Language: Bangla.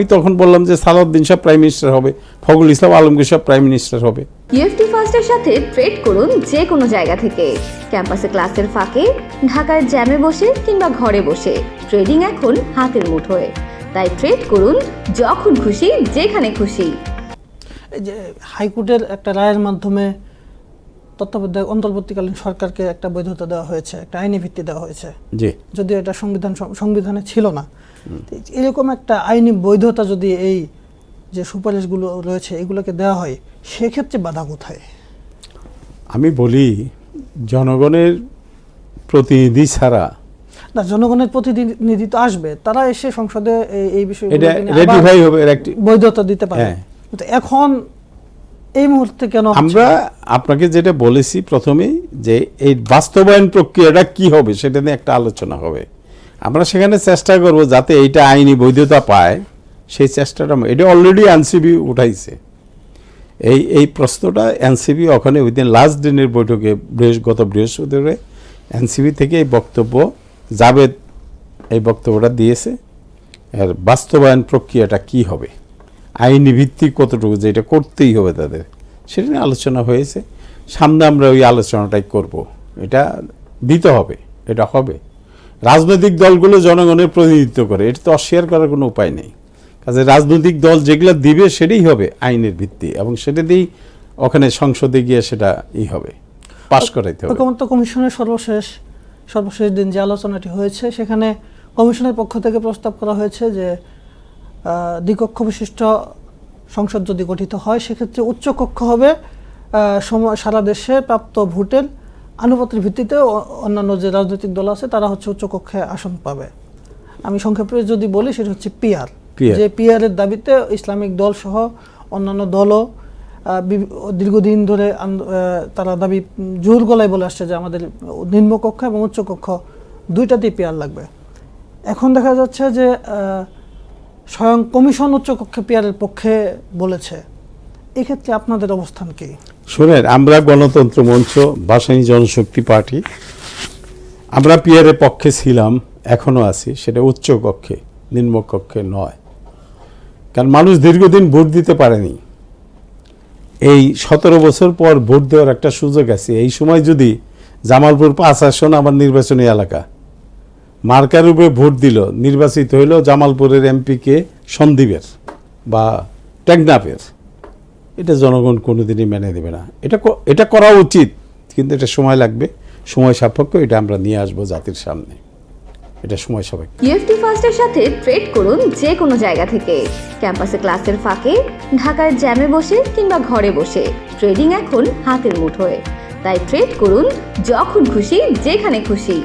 আমি তখন বললাম যে সালাউদ্দিন সাহেব প্রাইম মিনিস্টার হবে ফখরুল ইসলাম আলমগীর সাহেব প্রাইম মিনিস্টার হবে। ইউএফটি ফার্স্টের সাথে ট্রেড করুন যে কোনো জায়গা থেকে। ক্যাম্পাসে ক্লাসের ফাঁকে ঢাকার জ্যামে বসে কিংবা ঘরে বসে। ট্রেডিং এখন হাতের মুঠোয়। তাই ট্রেড করুন যখন খুশি যেখানে খুশি। এই যে হাইকোর্টের একটা রায়ের মাধ্যমে তত্ত্বাবধায়ক অন্তর্বর্তীকালীন সরকারকে একটা বৈধতা দেওয়া হয়েছে একটা আইনি ভিত্তি দেওয়া হয়েছে। জি। যদিও এটা সংবিধান সংবিধানে ছিল না। এরকম একটা আইনি বৈধতা যদি এই যে সুপারিশগুলো রয়েছে এগুলোকে দেওয়া হয় সেক্ষেত্রে বাধা কোথায়? আমি বলি জনগণের প্রতিনিধি ছাড়া। না জনগণের প্রতিনিধি তো আসবে তারা এসে সংসদে এই- বিষয়ে বৈধতা দিতে পারে। হ্যাঁ। এখন এই মুহূর্তে কেন আমরা আপনাকে যেটা বলেছি প্রথমেই যে এই বাস্তবায়ন প্রক্রিয়াটা কি হবে সেটা নিয়ে একটা আলোচনা হবে। আমরা সেখানে চেষ্টা করব যাতে এইটা আইনি বৈধতা পায়, সেই চেষ্টাটা এটা অলরেডি এনসিবি উঠাইছে। এই এই প্রশ্নটা এনসিবি ওখানে উইদিন লাস্ট দিনের বৈঠকে গত বৃহস্পতিবারে এনসিবি থেকে এই বক্তব্য জাবেদ এই বক্তব্যটা দিয়েছে। এর বাস্তবায়ন প্রক্রিয়াটা কি হবে? আইনি ভিত্তিক কতটুকু যে এটা করতেই হবে তাদের, সেটা নিয়ে আলোচনা হয়েছে। সামনে আমরা ওই আলোচনাটাই করব। এটা দিতে হবে, এটা হবে। রাজনৈতিক দলগুলো জনগণের প্রতিনিধিত্ব করে, এটা তো অস্বীকার করার কোনো উপায় নেই। কাজে রাজনৈতিক দল যেগুলো দিবে সেটাই হবে আইনের ভিত্তি, এবং সেটা দিয়েই ওখানে সংসদে গিয়ে সেটা ই হবে, পাশ করাইতে হবে। ঐকমত্য কমিশনের সর্বশেষ সর্বশেষ দিন যে আলোচনাটি হয়েছে, সেখানে কমিশনের পক্ষ থেকে প্রস্তাব করা হয়েছে যে দ্বিকক্ষ বিশিষ্ট সংসদ যদি গঠিত হয় সেক্ষেত্রে উচ্চ কক্ষ হবে সময় সারা দেশে প্রাপ্ত ভোটের আনুপাতিক ভিত্তিতে অন্যান্য যে রাজনৈতিক দল আছে তারা হচ্ছে উচ্চ কক্ষে আসন পাবে। আমি সংক্ষেপে যদি বলি সেটা হচ্ছে পিআর। PR যে পিআরের দাবিতে ইসলামিক দল সহ অন্যান্য দলও দীর্ঘদিন ধরে তারা দাবি জোর গলায় বলে আসছে যে আমাদের নিম্নকক্ষ এবং উচ্চকক্ষ দুইটাতেই পেয়ার লাগবে। এখন দেখা যাচ্ছে যে স্বয়ং কমিশন উচ্চকক্ষে পেয়ারের পক্ষে বলেছে। এক্ষেত্রে আপনাদের অবস্থান কি? শোনেন, আমরা গণতন্ত্র মঞ্চ, ভাসানী জনশক্তি পার্টি, আমরা পিয়ারের পক্ষে ছিলাম এখনও আছি, সেটা উচ্চ কক্ষে নিম্ন কক্ষে নয়। কারণ মানুষ দীর্ঘদিন ভোট দিতে পারেনি। এই সতেরো বছর পর ভোট দেওয়ার একটা সুযোগ আছে। এই সময় যদি জামালপুর পাঁচ আসন আমার নির্বাচনী এলাকা মার্কার উপরে ভোট দিল, নির্বাচিত হইল জামালপুরের এমপিকে সন্দীপের বা টেকনাফের। এটা জনগণ কোনোদিনই মেনে দেবে না। এটা এটা করা উচিত, কিন্তু এটা সময় লাগবে, সময় সাপেক্ষ, এটা আমরা নিয়ে আসব জাতির সামনে। এটা সময় সাপেক্ষ। ইউএফটি ফার্স্টের সাথে ট্রেড করুন যে কোনো জায়গা থেকে। ক্যাম্পাসে ক্লাসের ফাঁকে, ঢাকার জ্যামে বসে কিংবা ঘরে বসে। ট্রেডিং এখন হাতের মুঠোয়। তাই ট্রেড করুন যখন খুশি, যেখানে খুশি।